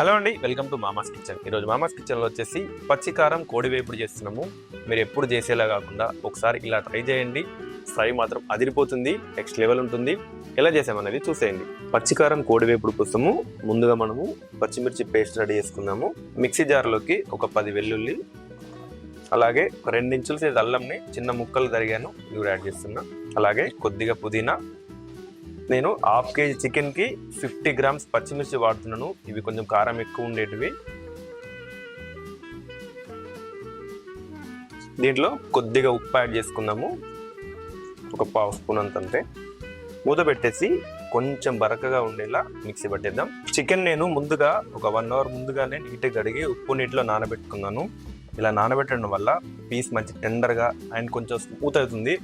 Hello అండి welcome to మామాస్ kitchen. ఈరోజు మామాస్ కిచెన్లో వచ్చేసి పచ్చికారం కోడి వేపుడు చేస్తున్నాము. మీరు ఎప్పుడు చేసేలా కాకుండా ఒకసారి ఇలా ట్రై చేయండి. ఫ్రై మాత్రం అదిరిపోతుంది నెక్స్ట్ లెవెల్ ఉంటుంది. ఎలా చేసామనేది చూసేయండి. పచ్చికారం కోడి వేపుడు కోసము ముందుగా మనము పచ్చిమిర్చి పేస్ట్ రెడీ చేసుకున్నాము. మిక్సీ జార్లోకి ఒక పది వెల్లుల్లి అలాగే ఒక రెండు ఇంచుల సైజ్ అల్లంని చిన్న ముక్కలు తరిగాను. ఇవి యాడ్ చేస్తున్నా. అలాగే కొద్దిగా పుదీనా నేను హాఫ్ కేజీ చికెన్కి ఫిఫ్టీ గ్రామ్స్ పచ్చిమిర్చి వాడుతున్నాను. ఇవి కొంచెం కారం ఎక్కువ ఉండేటివి. దీంట్లో కొద్దిగా ఉప్పు యాడ్ చేసుకుందాము. ఒక పావు స్పూన్ అంత అంతే మూత పెట్టేసి కొంచెం బరకగా ఉండేలా మిక్సీ పట్టేద్దాం. చికెన్ నేను ముందుగా ఒక వన్ అవర్ ముందుగానే నీట్గా కడిగి ఉప్పు నీటిలో నానబెట్టుకున్నాను. ఇలా నానబెట్టడం వల్ల పీస్ మంచి టెండర్గా అండ్ కొంచెం స్మూత్ అవుతుంది.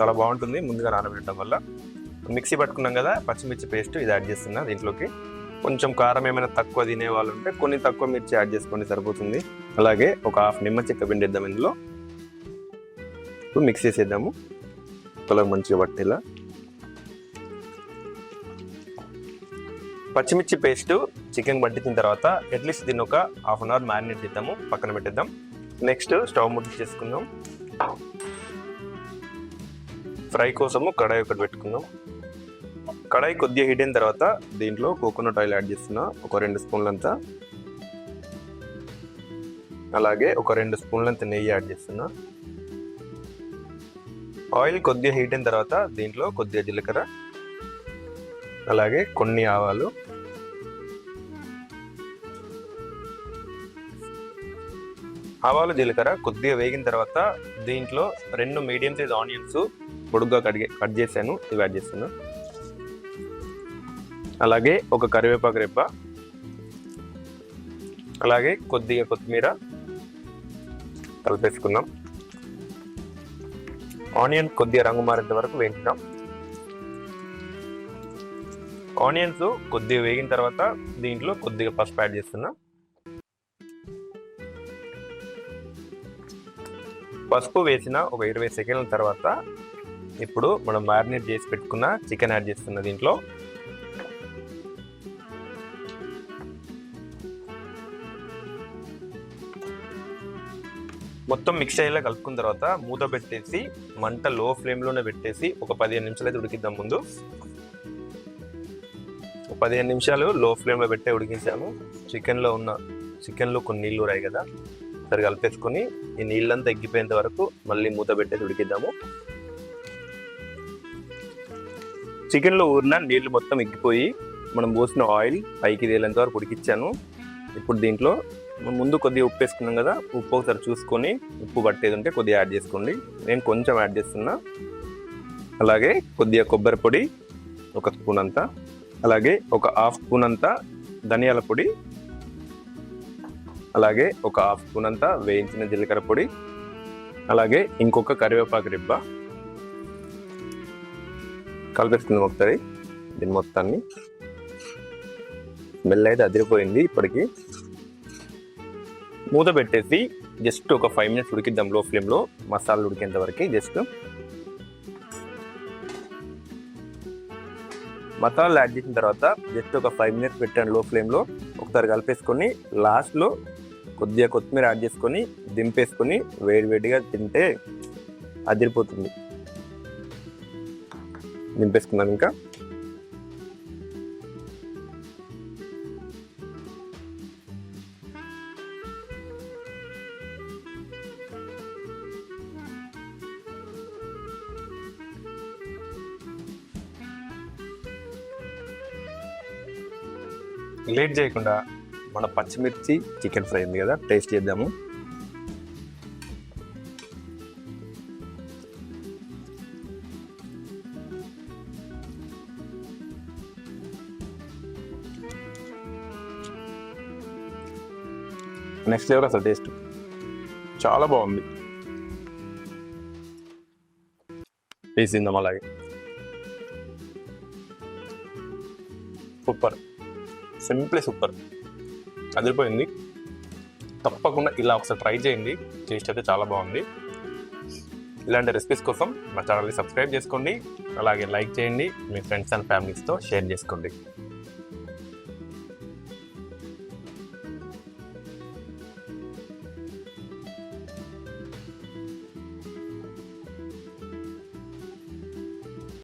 చాలా బాగుంటుంది ముందుగా నానబెట్టడం వల్ల. మిక్సీ పట్టుకున్నాం కదా పచ్చిమిర్చి పేస్ట్ ఇది యాడ్ చేస్తున్నా దీంట్లోకి. కొంచెం కారం ఏమైనా తక్కువ తినే వాళ్ళు ఉంటే కొన్ని తక్కువ మిర్చి యాడ్ చేసుకోండి సరిపోతుంది. అలాగే ఒక హాఫ్ నిమ్మ చెక్క పిండిద్దాం ఇందులో. ఇప్పుడు మిక్స్ చేసేద్దాము. పొలం మంచిగా పట్టేలా. పచ్చిమిర్చి పేస్ట్ చికెన్ పట్టించిన తర్వాత అట్లీస్ట్ దీన్ని ఒక హాఫ్ అన్ అవర్ మ్యారినేట్ చేద్దాము పక్కన పెట్టేద్దాం. నెక్స్ట్ స్టవ్ ముట్టించేసుకుందాం ఫ్రై కోసము కడాయి ఒకటి పెట్టుకుందాం. కడాయి కొద్దిగా హీట్ అయిన తర్వాత దీంట్లో కోకోనట్ ఆయిల్ యాడ్ చేస్తున్నా. ఒక రెండు స్పూన్లంతా. అలాగే ఒక రెండు స్పూన్లంత నెయ్యి యాడ్ చేస్తున్నా. ఆయిల్ కొద్దిగా హీట్ అయిన తర్వాత దీంట్లో కొద్దిగా జీలకర్ర. అలాగే కొన్ని ఆవాలు. ఆవాలు జీలకర్ర కొద్దిగా వేగిన తర్వాత దీంట్లో రెండు మీడియం సైజ్ ఆనియన్స్ పొడుగ్గా కట్ కట్ చేశాను. ఇవి యాడ్ చేస్తున్నాను అలాగే ఒక కరివేపాకు రెప్ప. అలాగే కొద్దిగా కొత్తిమీర కలిపేసుకుందాం. ఆనియన్ కొద్దిగా రంగు మారేంత వరకు వేయించుదాం. ఆనియన్స్ కొద్దిగా వేగిన తర్వాత దీంట్లో కొద్దిగా పసుపు యాడ్ చేస్తున్నాం. పసుపు వేసిన ఒక ఇరవై సెకండ్ల తర్వాత ఇప్పుడు మనం మ్యారినేట్ చేసి పెట్టుకున్న చికెన్ యాడ్ చేస్తున్న దీంట్లో మొత్తం మిక్స్ అయ్యేలా కలుపుకున్న తర్వాత మూత పెట్టేసి మంట లో ఫ్లేమ్లోనే పెట్టేసి ఒక పదిహేను నిమిషాలు అయితే ఉడికిద్దాం ముందు. ఒక పదిహేను నిమిషాలు లో ఫ్లేమ్లో పెట్టే ఉడికించాము చికెన్లో ఉన్న చికెన్లో కొన్ని నీళ్ళు ఊరాయి కదా. సరి కలిపేసుకొని ఈ నీళ్ళంతా ఎగ్గిపోయేంత వరకు మళ్ళీ మూత పెట్టేసి ఉడికిద్దాము. చికెన్లో ఊరిన నీళ్ళు మొత్తం ఎగ్గిపోయి మనం పోసిన ఆయిల్ పైకి తేలేంత వరకు ఉడికిచ్చాను. ఇప్పుడు దీంట్లో ముందు కొద్దిగా ఉప్పు వేసుకున్నాం కదా ఉప్పు ఒకసారి చూసుకొని ఉప్పు పట్టేది ఉంటే కొద్దిగా యాడ్ చేసుకోండి. నేను కొంచెం యాడ్ చేస్తున్నా. అలాగే కొద్దిగా కొబ్బరి పొడి ఒక స్పూన్ అంతా. అలాగే ఒక హాఫ్ స్పూన్ అంతా ధనియాల పొడి. అలాగే ఒక హాఫ్ స్పూన్ అంతా వేయించిన జీలకర్ర పొడి. అలాగే ఇంకొక కరివేపాకు రిబ్బ. కలిపిస్తుంది ఒకసారి. దీని మొత్తాన్ని. స్మెల్ అయితే అదిరిపోయింది ఇప్పటికీ. మూత పెట్టేసి జస్ట్ ఒక ఫైవ్ మినిట్స్ ఉడికిద్దాం లో. ఫ్లేమ్లో మసాలా ఉడికేంత వరకు జస్ట్ మసాలాలు యాడ్ చేసిన తర్వాత జస్ట్ ఒక ఫైవ్ మినిట్స్ పెట్టాను లో. ఫ్లేమ్లో ఒకసారి కలిపేసుకొని లాస్ట్లో కొద్దిగా కొత్తిమీర యాడ్ చేసుకొని దింపేసుకొని వేడివేడిగా తింటే అదిరిపోతుంది. దింపేసుకుందాం ఇంకా. లేట్ చేయకుండా మన పచ్చిమిర్చి చికెన్ ఫ్రై ఉంది కదా టేస్ట్ చేద్దాము. నెక్స్ట్ లెవెల్ అసలు టేస్ట్ చాలా బాగుంది. వేసిందాం అలాగే. Super simply super. అదిరిపోయింది. తప్పకుండా ఇలా ఒకసారి ట్రై చేయండి. టేస్ట్ అయితే చాలా బాగుంది. ఇలాంటి రెసిపీస్ కోసం మా ఛానల్ని సబ్స్క్రైబ్ చేసుకోండి. అలాగే లైక్ చేయండి. మీ ఫ్రెండ్స్ అండ్ ఫ్యామిలీస్తో షేర్ చేసుకోండి.